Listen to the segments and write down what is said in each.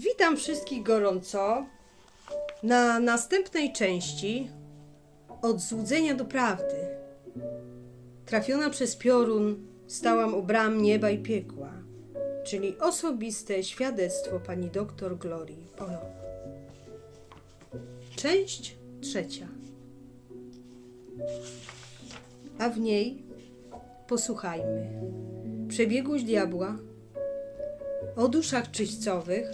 Witam wszystkich gorąco na następnej części od złudzenia do prawdy. Trafiona przez piorun stałam u bram nieba i piekła, czyli osobiste świadectwo pani doktor Glorii Polo. Część trzecia. A w niej posłuchajmy przebiegłość diabła, o duszach czyścowych,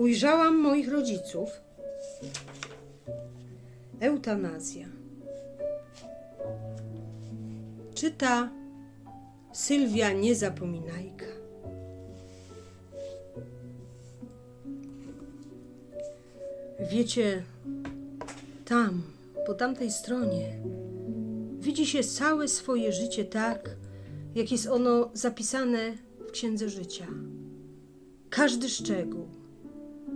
ujrzałam moich rodziców, eutanazja. Czyta Sylwia Niezapominajka. Wiecie, tam, po tamtej stronie, widzi się całe swoje życie tak, jak jest ono zapisane w księdze życia. Każdy szczegół.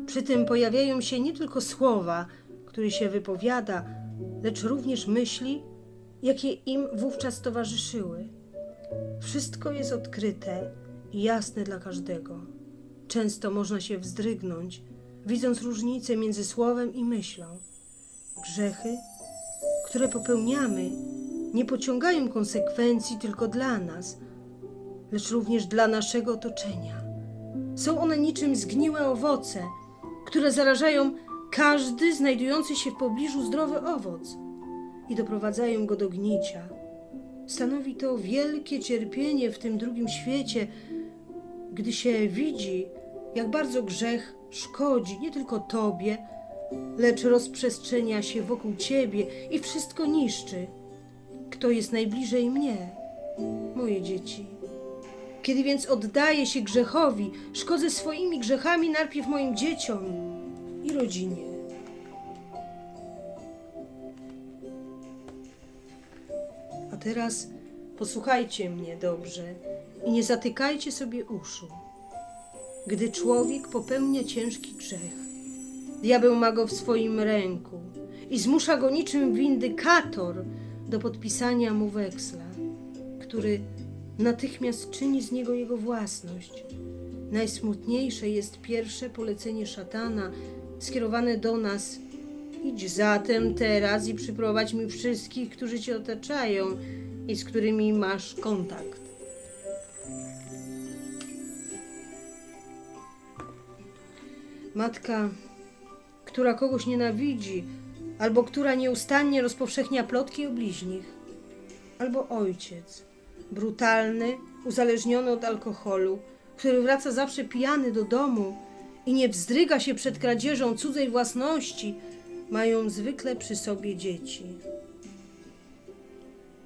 Przy tym pojawiają się nie tylko słowa, które się wypowiada, lecz również myśli, jakie im wówczas towarzyszyły. Wszystko jest odkryte i jasne dla każdego. Często można się wzdrygnąć, widząc różnicę między słowem i myślą. Grzechy, które popełniamy, nie pociągają konsekwencji tylko dla nas, lecz również dla naszego otoczenia. Są one niczym zgniłe owoce, które zarażają każdy znajdujący się w pobliżu zdrowy owoc i doprowadzają go do gnicia. Stanowi to wielkie cierpienie w tym drugim świecie, gdy się widzi, jak bardzo grzech szkodzi nie tylko tobie, lecz rozprzestrzenia się wokół ciebie i wszystko niszczy. Kto jest najbliżej mnie? Moje dzieci. Kiedy więc oddaję się grzechowi, szkodzę swoimi grzechami najpierw moim dzieciom i rodzinie. A teraz posłuchajcie mnie dobrze i nie zatykajcie sobie uszu. Gdy człowiek popełnia ciężki grzech, diabeł ma go w swoim ręku i zmusza go niczym windykator do podpisania mu weksla, który natychmiast czyni z niego jego własność. Najsmutniejsze jest pierwsze polecenie szatana skierowane do nas. Idź zatem teraz i przyprowadź mi wszystkich, którzy cię otaczają i z którymi masz kontakt. Matka, która kogoś nienawidzi, albo która nieustannie rozpowszechnia plotki o bliźnich, albo ojciec, brutalny, uzależniony od alkoholu, który wraca zawsze pijany do domu i nie wzdryga się przed kradzieżą cudzej własności, mają zwykle przy sobie dzieci.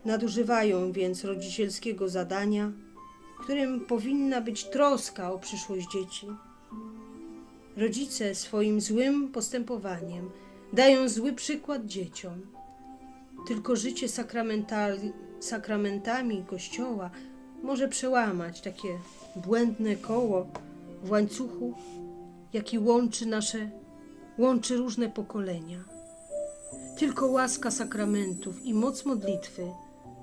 Nadużywają więc rodzicielskiego zadania, którym powinna być troska o przyszłość dzieci. Rodzice swoim złym postępowaniem dają zły przykład dzieciom. Tylko życie sakramental- sakramentami Kościoła może przełamać takie błędne koło w łańcuchu, jaki łączy nasze, łączy różne pokolenia. Tylko łaska sakramentów i moc modlitwy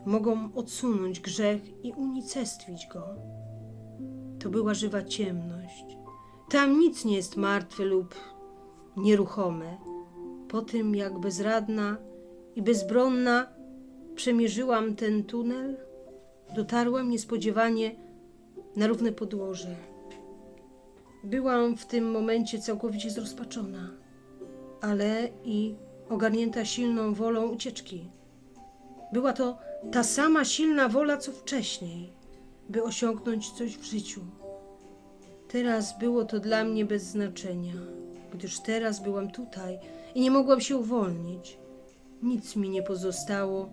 mogą odsunąć grzech i unicestwić go. To była żywa ciemność. Tam nic nie jest martwe lub nieruchome. Po tym, jak bezradna i bezbronna przemierzyłam ten tunel, dotarłam niespodziewanie na równe podłoże. Byłam w tym momencie całkowicie zrozpaczona, ale i ogarnięta silną wolą ucieczki. Była to ta sama silna wola, co wcześniej, by osiągnąć coś w życiu. Teraz było to dla mnie bez znaczenia, gdyż teraz byłam tutaj i nie mogłam się uwolnić. Nic mi nie pozostało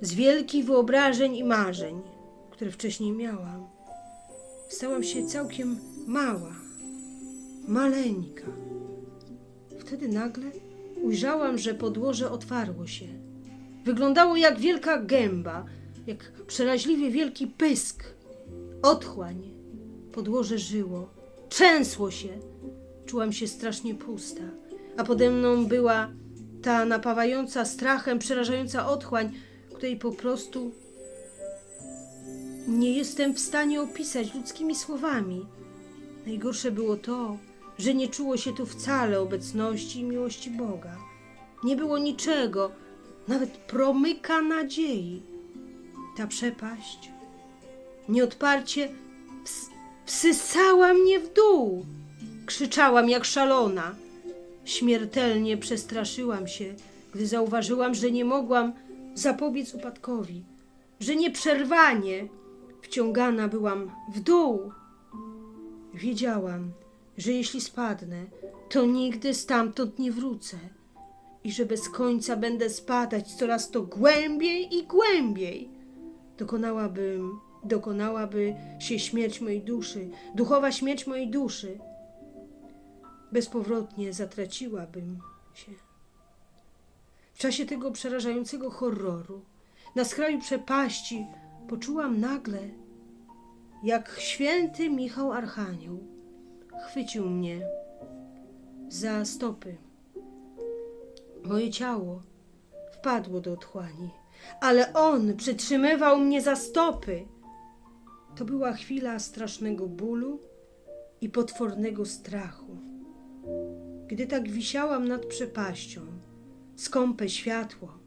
z wielkich wyobrażeń i marzeń, które wcześniej miałam. Stałam się całkiem mała, maleńka. Wtedy nagle ujrzałam, że podłoże otwarło się. Wyglądało jak wielka gęba, jak przeraźliwie wielki pysk. Otchłań. Podłoże żyło, trzęsło się. Czułam się strasznie pusta, a pode mną była ta napawająca strachem, przerażająca otchłań, której po prostu nie jestem w stanie opisać ludzkimi słowami. Najgorsze było to, że nie czuło się tu wcale obecności i miłości Boga. Nie było niczego, nawet promyka nadziei. Ta przepaść nieodparcie ws- wsysała mnie w dół. Krzyczałam jak szalona. Śmiertelnie przestraszyłam się, gdy zauważyłam, że nie mogłam zapobiec upadkowi, że nieprzerwanie wciągana byłam w dół. Wiedziałam, że jeśli spadnę, to nigdy stamtąd nie wrócę i że bez końca będę spadać coraz to głębiej i głębiej. Dokonałabym, dokonałaby się śmierć mojej duszy, duchowa śmierć mojej duszy. Bezpowrotnie zatraciłabym się. W czasie tego przerażającego horroru, na skraju przepaści, poczułam nagle, jak święty Michał Archanioł chwycił mnie za stopy. Moje ciało wpadło do otchłani, ale on przytrzymywał mnie za stopy. To była chwila strasznego bólu i potwornego strachu. Gdy tak wisiałam nad przepaścią, skąpe światło,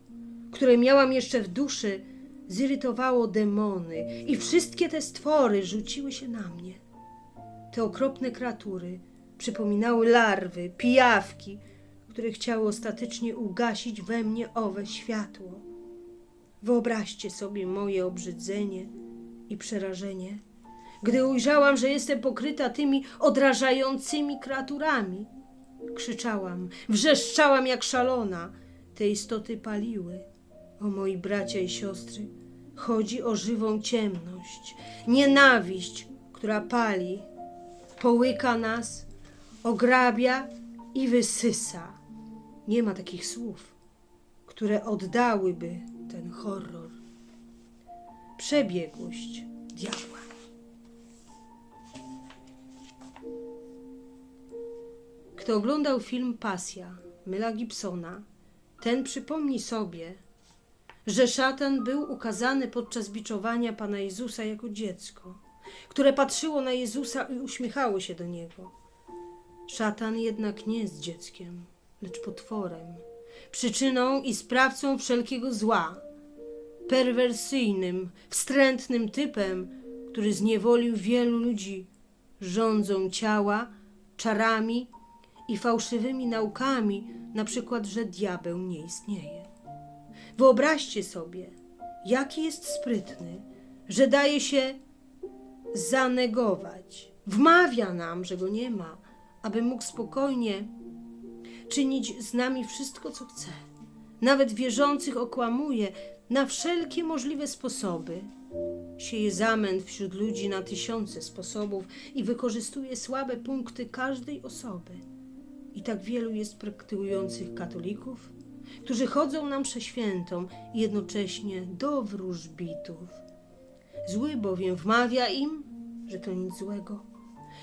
które miałam jeszcze w duszy, zirytowało demony i wszystkie te stwory rzuciły się na mnie. Te okropne kreatury przypominały larwy, pijawki, które chciały ostatecznie ugasić we mnie owe światło. Wyobraźcie sobie moje obrzydzenie i przerażenie, gdy ujrzałam, że jestem pokryta tymi odrażającymi kreaturami. Krzyczałam, wrzeszczałam jak szalona. Te istoty paliły. O moi bracia i siostry, chodzi o żywą ciemność, nienawiść, która pali, połyka nas, ograbia i wysysa. Nie ma takich słów, które oddałyby ten horror. Przebiegłość diabła. Kto oglądał film Pasja Mela Gibsona, ten przypomni sobie, że szatan był ukazany podczas biczowania Pana Jezusa jako dziecko, które patrzyło na Jezusa i uśmiechało się do niego. Szatan jednak nie jest dzieckiem, lecz potworem, przyczyną i sprawcą wszelkiego zła, perwersyjnym, wstrętnym typem, który zniewolił wielu ludzi rządzą ciała, czarami i fałszywymi naukami, na przykład, że diabeł nie istnieje. Wyobraźcie sobie, jaki jest sprytny, że daje się zanegować. Wmawia nam, że go nie ma, aby mógł spokojnie czynić z nami wszystko, co chce. Nawet wierzących okłamuje na wszelkie możliwe sposoby. Sieje zamęt wśród ludzi na tysiące sposobów i wykorzystuje słabe punkty każdej osoby. I tak wielu jest praktykujących katolików, którzy chodzą na mszę świętą i jednocześnie do wróżbitów. Zły bowiem wmawia im, że to nic złego,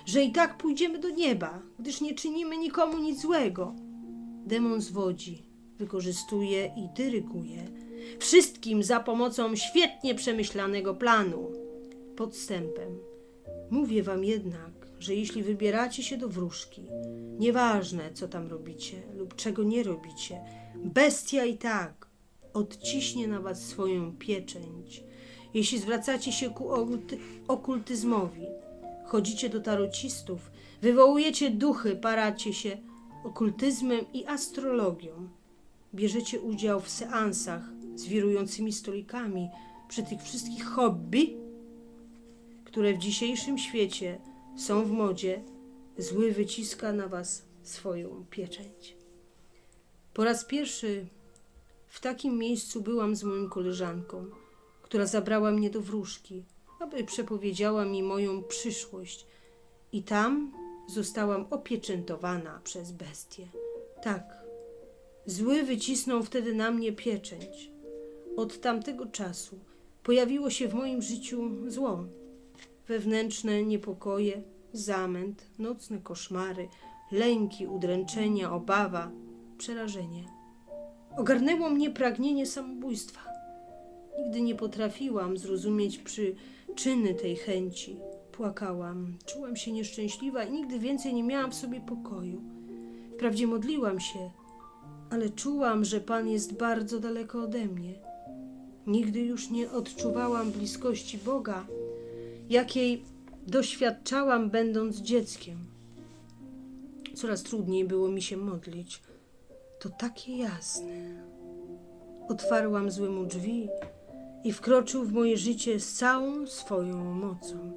że i tak pójdziemy do nieba, gdyż nie czynimy nikomu nic złego. Demon zwodzi, wykorzystuje i dyryguje wszystkim za pomocą świetnie przemyślanego planu. Podstępem. Mówię wam jednak, że jeśli wybieracie się do wróżki, nieważne co tam robicie lub czego nie robicie, bestia i tak odciśnie na was swoją pieczęć. Jeśli zwracacie się ku okulty- okultyzmowi, chodzicie do tarocistów, wywołujecie duchy, paracie się okultyzmem i astrologią, bierzecie udział w seansach z wirującymi stolikami przy tych wszystkich hobby, które w dzisiejszym świecie są w modzie, zły wyciska na was swoją pieczęć. Po raz pierwszy w takim miejscu byłam z moją koleżanką, która zabrała mnie do wróżki, aby przepowiedziała mi moją przyszłość. I tam zostałam opieczętowana przez bestię. Tak, zły wycisnął wtedy na mnie pieczęć. Od tamtego czasu pojawiło się w moim życiu zło. Wewnętrzne niepokoje, zamęt, nocne koszmary, lęki, udręczenia, obawa, przerażenie. Ogarnęło mnie pragnienie samobójstwa. Nigdy nie potrafiłam zrozumieć przyczyny tej chęci, Płakałam, czułam się nieszczęśliwa i nigdy więcej nie miałam w sobie pokoju. Wprawdzie modliłam się, ale czułam, że Pan jest bardzo daleko ode mnie. Nigdy już nie odczuwałam bliskości Boga, jakiej doświadczałam, będąc dzieckiem. Coraz trudniej było mi się modlić. To takie jasne. Otwarłam złemu drzwi i wkroczył w moje życie z całą swoją mocą.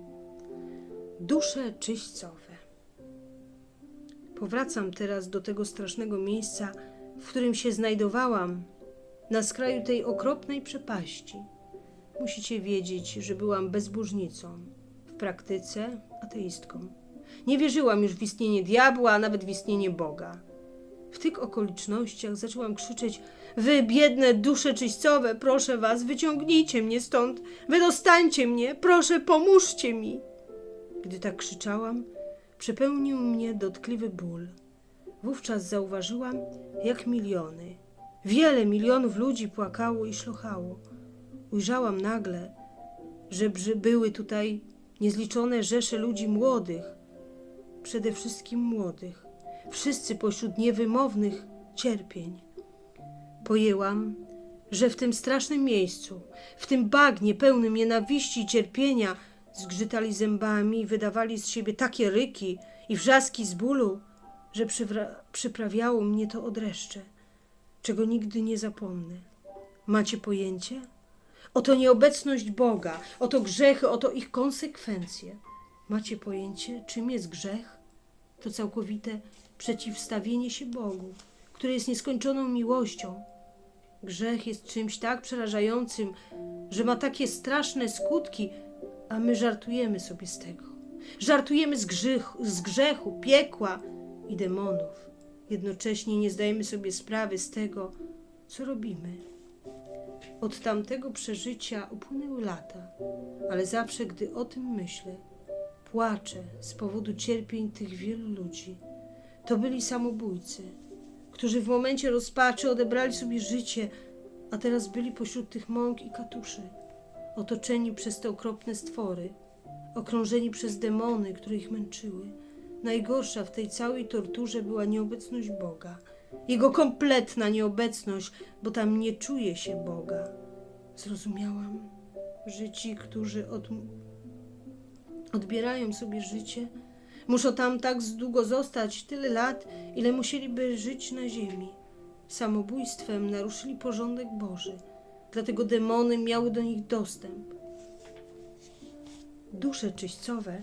Dusze czyśćcowe. Powracam teraz do tego strasznego miejsca, w którym się znajdowałam, na skraju tej okropnej przepaści. Musicie wiedzieć, że byłam bezbożnicą, w praktyce ateistką. Nie wierzyłam już w istnienie diabła, a nawet w istnienie Boga. W tych okolicznościach zaczęłam krzyczeć: Wy, biedne dusze czyśćcowe, proszę was, wyciągnijcie mnie stąd, wydostańcie mnie, proszę, pomóżcie mi. Gdy tak krzyczałam, przepełnił mnie dotkliwy ból. Wówczas zauważyłam, jak miliony, wiele milionów ludzi płakało i szlochało. Ujrzałam nagle, że były tutaj niezliczone rzesze ludzi młodych, przede wszystkim młodych, wszyscy pośród niewymownych cierpień. Pojęłam, że w tym strasznym miejscu, w tym bagnie pełnym nienawiści i cierpienia, zgrzytali zębami i wydawali z siebie takie ryki i wrzaski z bólu, że przyprawiało mnie to odreszcze, czego nigdy nie zapomnę. Macie pojęcie? Oto nieobecność Boga, oto grzechy, oto ich konsekwencje. Macie pojęcie, czym jest grzech? To całkowite przeciwstawienie się Bogu, który jest nieskończoną miłością. Grzech jest czymś tak przerażającym, że ma takie straszne skutki, a my żartujemy sobie z tego. Żartujemy z grzechu, z grzechu piekła i demonów. Jednocześnie nie zdajemy sobie sprawy z tego, co robimy. Od tamtego przeżycia upłynęły lata, ale zawsze, gdy o tym myślę, płaczę z powodu cierpień tych wielu ludzi. To byli samobójcy, którzy w momencie rozpaczy odebrali sobie życie, a teraz byli pośród tych mąk i katuszy, otoczeni przez te okropne stwory, okrążeni przez demony, które ich męczyły. Najgorsza w tej całej torturze była nieobecność Boga. Jego kompletna nieobecność, bo tam nie czuje się Boga. Zrozumiałam, że ci, którzy od, odbierają sobie życie, muszą tam tak długo zostać, tyle lat, ile musieliby żyć na ziemi. Samobójstwem naruszyli porządek Boży, dlatego demony miały do nich dostęp. Dusze czyśćcowe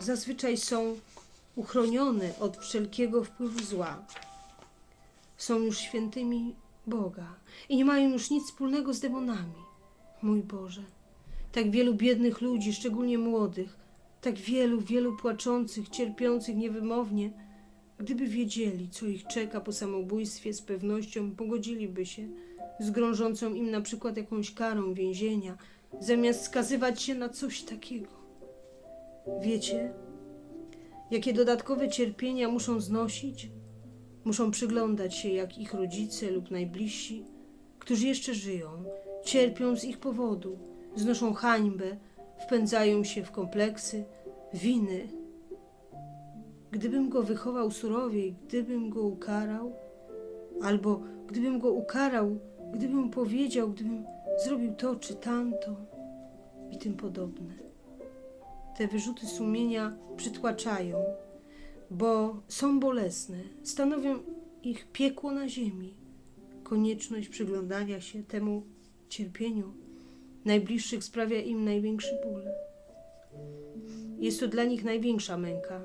zazwyczaj są uchronione od wszelkiego wpływu zła. Są już świętymi Boga i nie mają już nic wspólnego z demonami. Mój Boże, tak wielu biednych ludzi, szczególnie młodych, tak wielu, wielu płaczących, cierpiących niewymownie, gdyby wiedzieli, co ich czeka po samobójstwie, z pewnością pogodziliby się z grążącą im na przykład jakąś karą więzienia, zamiast skazywać się na coś takiego. Wiecie, jakie dodatkowe cierpienia muszą znosić? Muszą przyglądać się, jak ich rodzice lub najbliżsi, którzy jeszcze żyją, cierpią z ich powodu, znoszą hańbę, wpędzają się w kompleksy, winy. Gdybym go wychował surowiej, gdybym go ukarał, albo gdybym go ukarał, gdybym powiedział, gdybym zrobił to czy tamto i tym podobne. Te wyrzuty sumienia przytłaczają, bo są bolesne, stanowią ich piekło na ziemi. Konieczność przyglądania się temu cierpieniu najbliższych sprawia im największy ból. Jest to dla nich największa męka,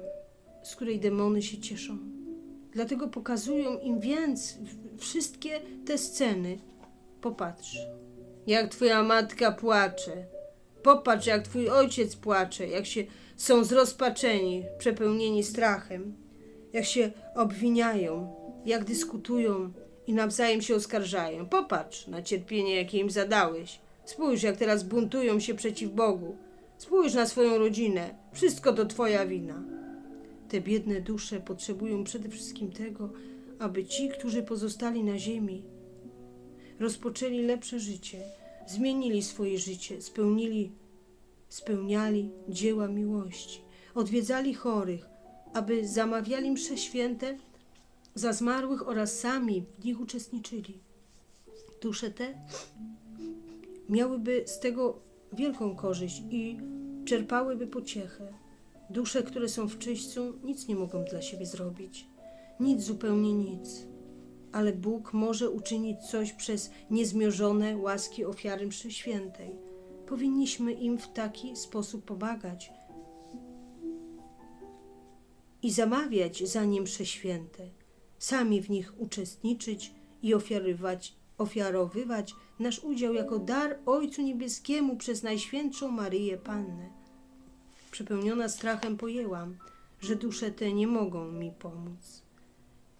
z której demony się cieszą. Dlatego pokazują im więc wszystkie te sceny. Popatrz, jak twoja matka płacze. Popatrz, jak twój ojciec płacze, jak się są zrozpaczeni, przepełnieni strachem, jak się obwiniają, jak dyskutują i nawzajem się oskarżają. Popatrz na cierpienie, jakie im zadałeś. Spójrz, jak teraz buntują się przeciw Bogu. Spójrz na swoją rodzinę. Wszystko to twoja wina. Te biedne dusze potrzebują przede wszystkim tego, aby ci, którzy pozostali na ziemi, rozpoczęli lepsze życie, zmienili swoje życie, spełnili spełniali dzieła miłości, odwiedzali chorych, aby zamawiali msze święte za zmarłych oraz sami w nich uczestniczyli. Dusze te miałyby z tego wielką korzyść i czerpałyby pociechę. Dusze, które są w czyśćcu, nic nie mogą dla siebie zrobić. Nic, zupełnie nic. Ale Bóg może uczynić coś przez niezmierzone łaski ofiary mszy świętej. Powinniśmy im w taki sposób pomagać i zamawiać za nie msze święte, sami w nich uczestniczyć i ofiarowywać, ofiarowywać nasz udział jako dar Ojcu Niebieskiemu przez Najświętszą Maryję Pannę. Przepełniona strachem pojęłam, że dusze te nie mogą mi pomóc.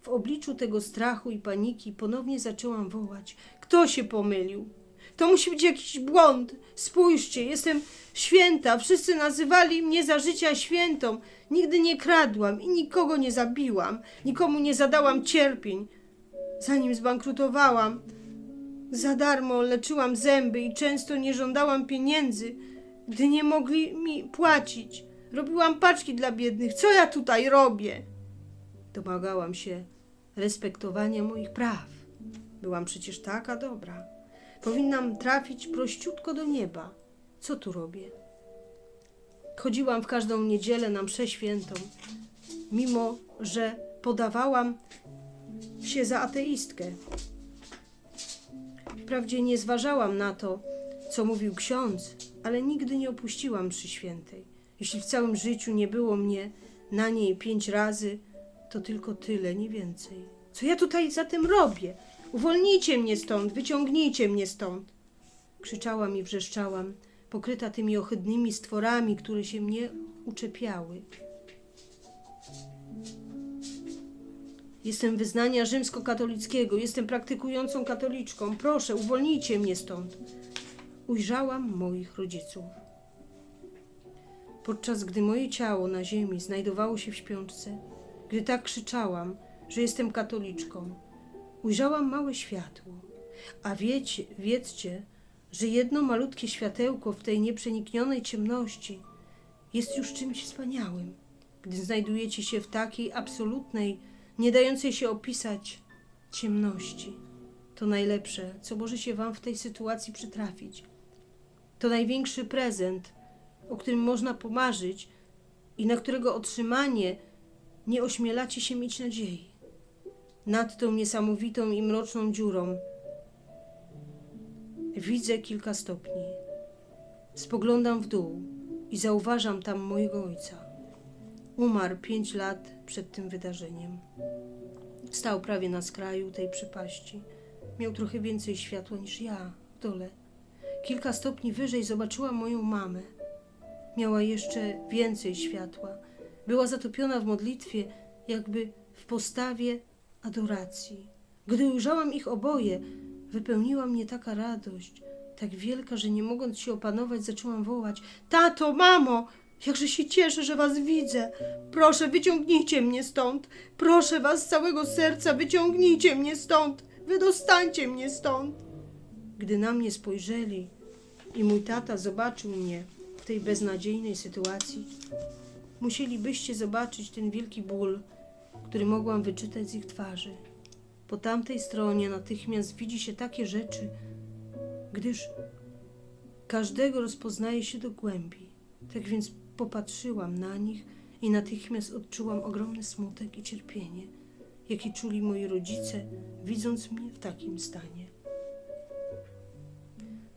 W obliczu tego strachu i paniki ponownie zaczęłam wołać: Kto się pomylił? To musi być jakiś błąd. Spójrzcie, jestem święta. Wszyscy nazywali mnie za życia świętą. Nigdy nie kradłam i nikogo nie zabiłam. Nikomu nie zadałam cierpień. Zanim zbankrutowałam, za darmo leczyłam zęby i często nie żądałam pieniędzy, gdy nie mogli mi płacić. Robiłam paczki dla biednych. Co ja tutaj robię? Domagałam się respektowania moich praw. Byłam przecież taka dobra. Powinnam trafić prościutko do nieba. Co tu robię? Chodziłam w każdą niedzielę na mszę świętą, mimo że podawałam się za ateistkę. Wprawdzie nie zważałam na to, co mówił ksiądz, ale nigdy nie opuściłam mszy świętej. Jeśli w całym życiu nie było mnie na niej pięć razy, to tylko tyle, nie więcej. Co ja tutaj za tym robię? Uwolnijcie mnie stąd, wyciągnijcie mnie stąd. Krzyczałam i wrzeszczałam, pokryta tymi ohydnymi stworami, które się mnie uczepiały. Jestem wyznania rzymskokatolickiego, jestem praktykującą katoliczką. Proszę, uwolnijcie mnie stąd. Ujrzałam moich rodziców. Podczas gdy moje ciało na ziemi znajdowało się w śpiączce, gdy tak krzyczałam, że jestem katoliczką, ujrzałam małe światło. A wiecie, wiedzcie, że jedno malutkie światełko w tej nieprzeniknionej ciemności jest już czymś wspaniałym, gdy znajdujecie się w takiej absolutnej, nie dającej się opisać ciemności. To najlepsze, co może się Wam w tej sytuacji przytrafić. To największy prezent, o którym można pomarzyć i na którego otrzymanie nie ośmielacie się mieć nadziei. Nad tą niesamowitą i mroczną dziurą widzę kilka stopni. Spoglądam w dół i zauważam tam mojego ojca. Umarł pięć lat przed tym wydarzeniem. Stał prawie na skraju tej przepaści. Miał trochę więcej światła niż ja w dole. Kilka stopni wyżej zobaczyłam moją mamę. Miała jeszcze więcej światła. Była zatopiona w modlitwie, jakby w postawie adoracji. Gdy ujrzałam ich oboje, wypełniła mnie taka radość, tak wielka, że nie mogąc się opanować, zaczęłam wołać: Tato, mamo! Jakże się cieszę, że was widzę. Proszę, wyciągnijcie mnie stąd. Proszę was z całego serca, wyciągnijcie mnie stąd. Wydostańcie mnie stąd. Gdy na mnie spojrzeli i mój tata zobaczył mnie w tej beznadziejnej sytuacji, musielibyście zobaczyć ten wielki ból, który mogłam wyczytać z ich twarzy. Po tamtej stronie natychmiast widzi się takie rzeczy, gdyż każdego rozpoznaje się do głębi. Tak więc popatrzyłam na nich i natychmiast odczułam ogromny smutek i cierpienie, jaki czuli moi rodzice, widząc mnie w takim stanie.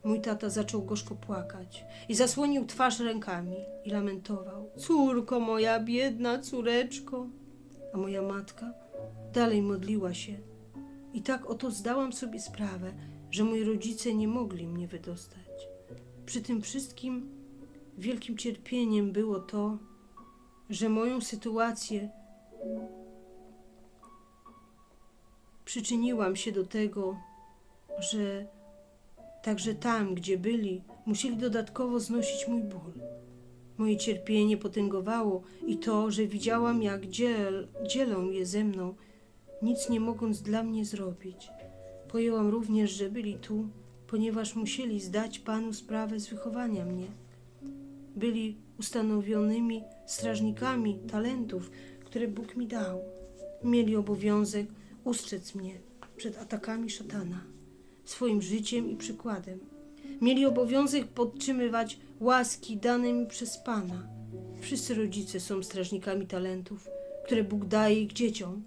Mój tata zaczął gorzko płakać i zasłonił twarz rękami i lamentował: Córko moja, biedna córeczko. A moja matka dalej modliła się. I tak oto zdałam sobie sprawę, że moi rodzice nie mogli mnie wydostać. Przy tym wszystkim wielkim cierpieniem było to, że moją sytuację przyczyniłam się do tego, że także tam, gdzie byli, musieli dodatkowo znosić mój ból. Moje cierpienie potęgowało i to, że widziałam, jak dziel, dzielą je ze mną, nic nie mogąc dla mnie zrobić. Pojęłam również, że byli tu, ponieważ musieli zdać Panu sprawę z wychowania mnie. byli ustanowionymi strażnikami talentów, które Bóg mi dał. Mieli obowiązek ustrzec mnie przed atakami szatana swoim życiem i przykładem. Mieli obowiązek podtrzymywać łaski dane mi przez Pana. Wszyscy rodzice są strażnikami talentów, które Bóg daje ich dzieciom.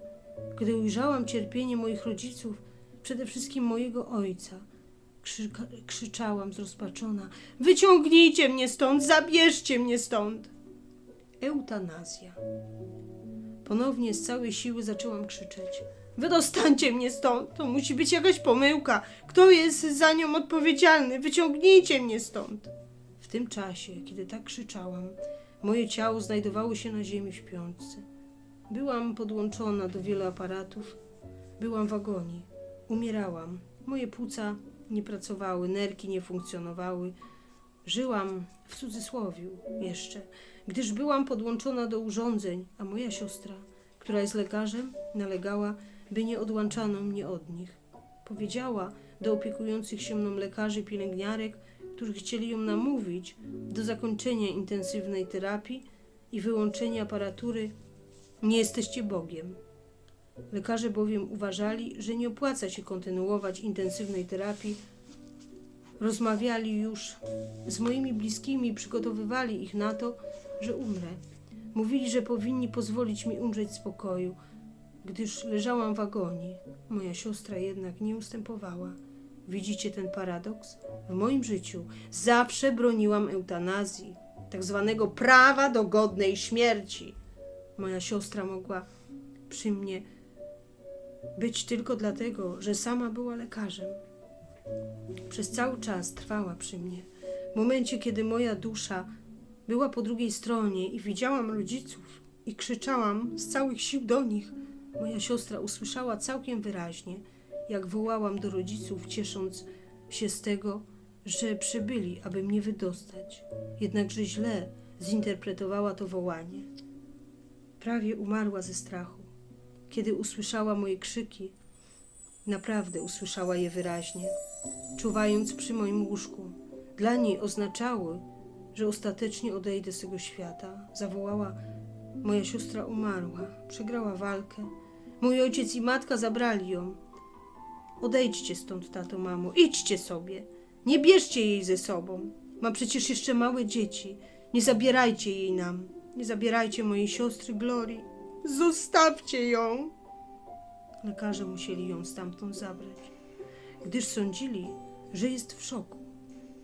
Gdy ujrzałam cierpienie moich rodziców, przede wszystkim mojego ojca, krzyka, krzyczałam zrozpaczona: Wyciągnijcie mnie stąd, zabierzcie mnie stąd! Eutanazja. Ponownie z całej siły zaczęłam krzyczeć. Wydostańcie mnie stąd! To musi być jakaś pomyłka! Kto jest za nią odpowiedzialny? Wyciągnijcie mnie stąd! W tym czasie, kiedy tak krzyczałam, moje ciało znajdowało się na ziemi w śpiączce. Byłam podłączona do wielu aparatów, byłam w agonii, umierałam. Moje płuca nie pracowały, nerki nie funkcjonowały. Żyłam w cudzysłowiu jeszcze, gdyż byłam podłączona do urządzeń, a moja siostra, która jest lekarzem, nalegała, by nie odłączano mnie od nich. Powiedziała do opiekujących się mną lekarzy pielęgniarek, którzy chcieli ją namówić do zakończenia intensywnej terapii i wyłączenia aparatury, nie jesteście Bogiem. Lekarze bowiem uważali, że nie opłaca się kontynuować intensywnej terapii. Rozmawiali już z moimi bliskimi i przygotowywali ich na to, że umrę. Mówili, że powinni pozwolić mi umrzeć w spokoju, gdyż leżałam w agonii. Moja siostra jednak nie ustępowała. Widzicie ten paradoks? W moim życiu zawsze broniłam eutanazji, tak zwanego prawa do godnej śmierci. Moja siostra mogła przy mnie być tylko dlatego, że sama była lekarzem. Przez cały czas trwała przy mnie. W momencie, kiedy moja dusza była po drugiej stronie i widziałam rodziców i krzyczałam z całych sił do nich, moja siostra usłyszała całkiem wyraźnie, jak wołałam do rodziców, ciesząc się z tego, że przybyli, aby mnie wydostać. Jednakże źle zinterpretowała to wołanie. Prawie umarła ze strachu. Kiedy usłyszała moje krzyki, naprawdę usłyszała je wyraźnie, czuwając przy moim łóżku. Dla niej oznaczały, że ostatecznie odejdę z tego świata. Zawołała: Moja siostra umarła, przegrała walkę. Mój ojciec i matka zabrali ją. Odejdźcie stąd, tato, mamo, idźcie sobie. Nie bierzcie jej ze sobą. Ma przecież jeszcze małe dzieci. Nie zabierajcie jej nam. Nie zabierajcie mojej siostry Glorii. Zostawcie ją. Lekarze musieli ją stamtąd zabrać, gdyż sądzili, że jest w szoku.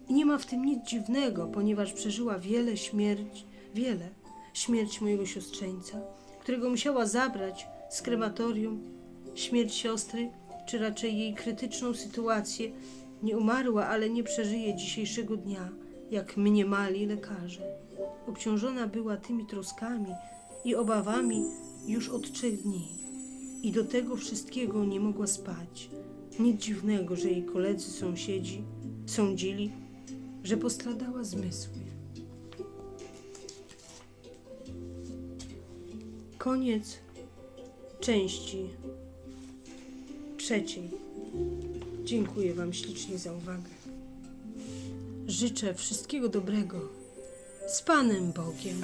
I nie ma w tym nic dziwnego, ponieważ przeżyła wiele śmierć, wiele śmierć mojego siostrzeńca, którego musiała zabrać z krematorium. Śmierć siostry, czy raczej jej krytyczną sytuację, nie umarła, ale nie przeżyje dzisiejszego dnia, jak mniemali lekarze. Obciążona była tymi troskami i obawami już od trzech dni. I do tego wszystkiego nie mogła spać. Nic dziwnego, że jej koledzy sąsiedzi sądzili, że postradała zmysły. Koniec części trzeciej. Dziękuję Wam ślicznie za uwagę. Życzę wszystkiego dobrego. Z Panem Bogiem.